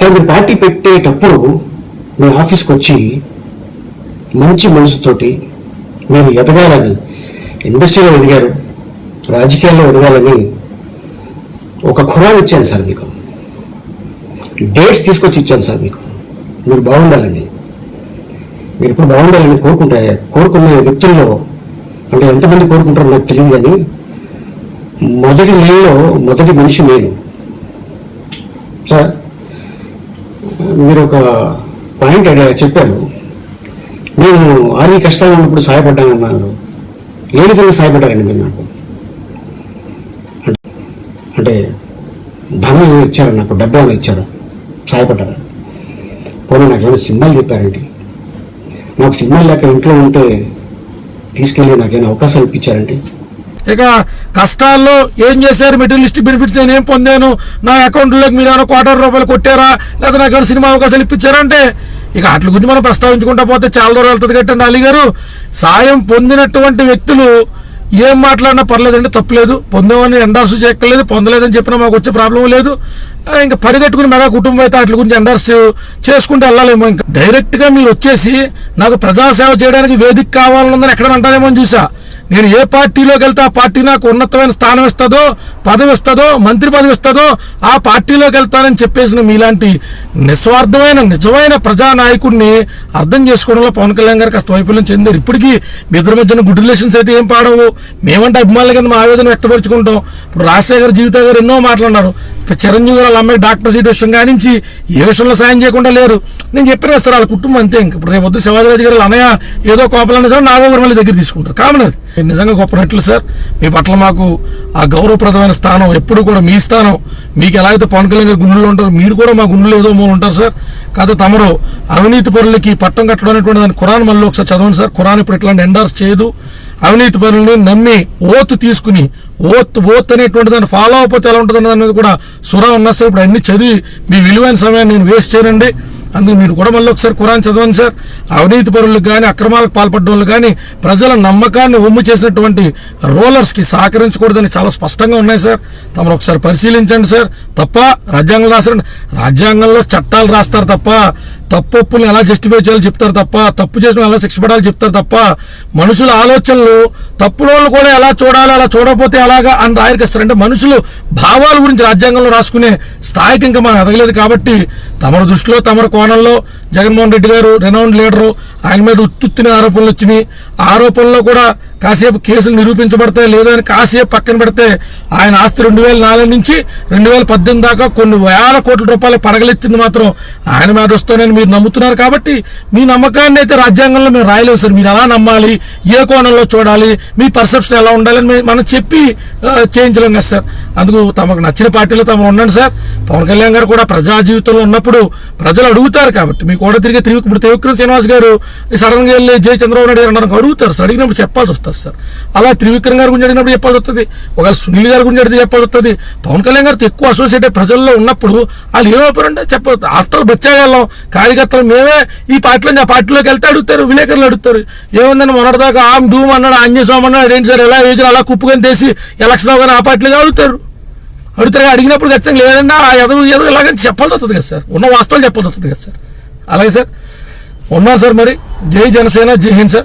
Sir మీరు party పెట్టేటప్పుడు మీ ఆఫీస్కి వచ్చి మంచి మనసుతోటి మీరు ఎదగాలని ఇండస్ట్రీలో ఎదిగారు రాజకీయాల్లో ఎదగాలని ఒక ఖురాన్ ఇచ్చాను సార్ మీకు. డేట్స్ తీసుకొచ్చి ఇచ్చాను సార్ మీకు. మీరు బాగుండాలని. మీరు ఇప్పుడు బాగుండాలని కోరుకుంటే కోరుకునే వ్యక్తుల్లో అంటే ఎంతమంది కోరుకుంటారో నాకు తెలియదు కానీ మొదటి లైన్లో మొదటి మనిషి నేను. సార్ మీరు ఒక పాయింట్ చెప్పారు నేను ఆర్మీ కష్టాలు ఉన్నప్పుడు సహాయపడ్డాను అన్నారు ఏ విధంగా సహాయపడ్డారండి మీరు నాకు? అంటే- ధనం ఏమైనా ఇచ్చారు నాకు డబ్బు ఏమైనా ఇచ్చారు. సహాయపడ్డారా పోనీ నాకు ఏమైనా సినిమాలు చెప్పారండి నాకు సినిమాలు లేక ఇంట్లో ఉంటే తీసుకెళ్ళి నాకేమైనా అవకాశాలు ఇప్పించారండి ఇక కష్టాల్లో ఏం చేశారు? మెటీరియలిస్ట్ బెనిఫిట్స్ నేను ఏం పొందాను? నా అకౌంట్లోకి మీరు ఏమైనా కోటారు రూపాయలు కొట్టారా? లేదా నాకు ఏమైనా సినిమా అవకాశాలు ఇప్పించారా? అంటే ఇక వాటి గురించి మనం ప్రస్తావించుకుంటా పోతే చాలా దూరం వెళ్తుంది కట్టండి అలీ గారు సాయం పొందినటువంటి వ్యక్తులు ఏం మాట్లాడినా పర్లేదండి తప్పలేదు. పొందామని ఎండార్స్ చేయక్కర్లేదు పొందలేదని చెప్పినా మాకు వచ్చే ప్రాబ్లం లేదు. ఇంకా పరిగెట్టుకుని మెగా కుటుంబం అయితే వాటి గురించి ఎండార్స్ చేసుకుంటూ వెళ్ళాలేమో ఇంకా. డైరెక్ట్గా మీరు వచ్చేసి నాకు ప్రజాసేవ చేయడానికి వేదిక కావాలన్నదని ఎక్కడ అంటారేమో అని చూసా. నేను ఏ పార్టీలోకి వెళ్తే ఆ పార్టీ నాకు ఉన్నతమైన స్థానం ఇస్తుందో పదవి ఇస్తుందో మంత్రి పదవి ఇస్తుందో ఆ పార్టీలోకి వెళ్తానని చెప్పేసిన మీలాంటి నిస్వార్థమైన నిజమైన ప్రజానాయకుడిని అర్థం చేసుకోవడంలో పవన్ కళ్యాణ్ గారు కాస్త వైఫల్యం చెందారు. ఇప్పటికీ మీ ఇద్దరి మధ్యన గుడ్ రిలేషన్స్ అయితే ఏం పాడవు. మేమంటే అభిమానుల కింద మా ఆవేదన వ్యక్తపరుచుకుంటాం. ఇప్పుడు రాజశేఖర్ జీవిత గారు ఎన్నో మాట్లాడినారు. చిరంజీవి గారు వాళ్ళ అమ్మాయి డాక్టర్ సీట్ విషయం కానించి ఏ విషయంలో సాయం చేయకుండా లేరు. నేను చెప్పిన సార్ వాళ్ళ కుటుంబం అంతే ఇంక. ఇప్పుడు రేపు వద్దు శివాజీరాజు గారు వాళ్ళ ఏదో కోపలన్నా సరే నాగోగురు మళ్ళీ దగ్గర తీసుకుంటారు. కామన్ అది. మీరు నిజంగా గొప్ప నటులు సార్. మీ పట్ల మాకు ఆ గౌరవప్రదమైన స్థానం ఎప్పుడు కూడా మీ స్థానం. మీకు ఎలా అయితే పవన్ కళ్యాణ్ గారు గుండెల్లో ఉంటారు మీరు కూడా మా గుండెలో ఏదో మూలు ఉంటారు సార్. కాదు తమరు అవినీతి పరులకి పట్టం కట్టడం అనేటువంటి దాని ఖురాన్ మళ్ళీ ఒకసారి చదవండి సార్. ఖురాన్ ఇప్పుడు ఇట్లాంటి ఎండార్స్ చేయదు. అవినీతి పనులని నమ్మి ఓత్ తీసుకుని ఓత్ ఓత్ అనేటువంటి దాన్ని ఫాలో అయిపోతే ఎలా ఉంటుంది దాని మీద కూడా సురా ఉన్నా సార్. ఇప్పుడు అన్ని చదివి మీ విలువైన సమయాన్ని నేను వేస్ట్ చేయనండి. అందుకు మీరు కూడా మళ్ళీ ఒకసారి ఖురాన్ చదవండి సార్. అవినీతి పరులకు కానీ అక్రమాలకు పాల్పడ్డ వాళ్ళు కానీ ప్రజల నమ్మకాన్ని ఒమ్ము చేసినటువంటి రోలర్స్కి సహకరించకూడదని చాలా స్పష్టంగా ఉన్నాయి సార్. తమరు ఒకసారి పరిశీలించండి సార్. తప్ప రాజ్యాంగం రాసారండి రాజ్యాంగంలో చట్టాలు రాస్తారు తప్ప తప్పుని ఎలా జస్టిఫై చేయాలో చెప్తారు తప్ప తప్పు చేసిన ఎలా శిక్ష పడాలో చెప్తారు తప్ప మనుషుల ఆలోచనలు తప్పులోళ్ళు కూడా ఎలా చూడాలి అలా చూడకపోతే ఎలాగా అని రాయరికిస్తారంటే మనుషులు భావాల గురించి రాజ్యాంగంలో రాసుకునే స్థాయికి ఇంకా మనం ఎదగలేదు కాబట్టి తమరి దృష్టిలో తమరు కోణంలో జగన్మోహన్ రెడ్డి గారు రెనౌండ్ లీడరు ఆయన మీద ఉత్తుత్తిన ఆరోపణలు వచ్చినాయి. ఆరోపణల్లో ఆరోపణలో కూడా కాసేపు కేసులు నిరూపించబడతాయి లేదా అని కాసేపు పక్కన పెడితే ఆయన ఆస్తి రెండు వేల నాలుగు నుంచి రెండు వేల పద్దెనిమిది దాకా కొన్ని వేల కోట్ల రూపాయలు పడగలెత్తింది మాత్రం ఆయన మీద వస్తానని మీరు నమ్ముతున్నారు కాబట్టి మీ నమ్మకాన్ని అయితే రాజ్యాంగంలో మేము రాయలేము సార్. మీరు ఎలా నమ్మాలి? ఏ కోణంలో చూడాలి? మీ పర్సెప్షన్ ఎలా ఉండాలని మనం చెప్పి చేయించలేం కదా సార్. అందుకు తమకు నచ్చిన పార్టీలో తమ ఉండండి సార్. పవన్ కళ్యాణ్ గారు కూడా ప్రజా జీవితంలో ఉన్నప్పుడు ప్రజలు అడుగుతారు కాబట్టి. మీకు కూడా తిరిగి తిరిగి ఇప్పుడు శ్రీనివాస్ గారు సడన్గా వెళ్ళి జై చంద్రబాబు నాయుడు గారు అన్నారు అడుగుతారు సార్. అడిగినప్పుడు చెప్పాల్సి వస్తారు సార్ అలా త్రివిక్రమ్ గారి గురించి అడిగినప్పుడు చెప్పాల్సి వస్తుంది. ఒకవేళ సునీల్ గారి గురించి అడిగితే చెప్పాల్సి వస్తుంది. పవన్ కళ్యాణ్ గారితో ఎక్కువ అసోసియేట్ ప్రజల్లో ఉన్నప్పుడు వాళ్ళు ఏమైపోయారంటే చెప్పదు ఆఫ్టర్ బచ్చాగలం కార్యకర్తలు మేమే ఈ పార్టీలో ఆ పార్టీలోకి వెళ్తే అడుగుతారు విలేకరులు అడుగుతారు. ఏముందని మొన్నటిదాకా ఆమ్ డూమ్ అన్నాడు ఆంజనేయస్వామి అన్నాడు ఏంటి సార్ ఎలా ఎగురు అలా కుప్పుకొని తీసి ఎలక్షన్ అవగానే ఆ పార్టీలో అడుగుతారు. అడుగుతారు అడిగినప్పుడు ఖచ్చితంగా లేదన్నా ఆ ఎదురు ఎదురు ఇలాగని చెప్పాల్సి వస్తుంది కదా సార్. ఉన్న వాస్తవాలు చెప్పాల్సి వస్తుంది కదా సార్. అలాగే సార్ ఉన్నారు సార్ మరి. జై జనసేన జై Hind sir.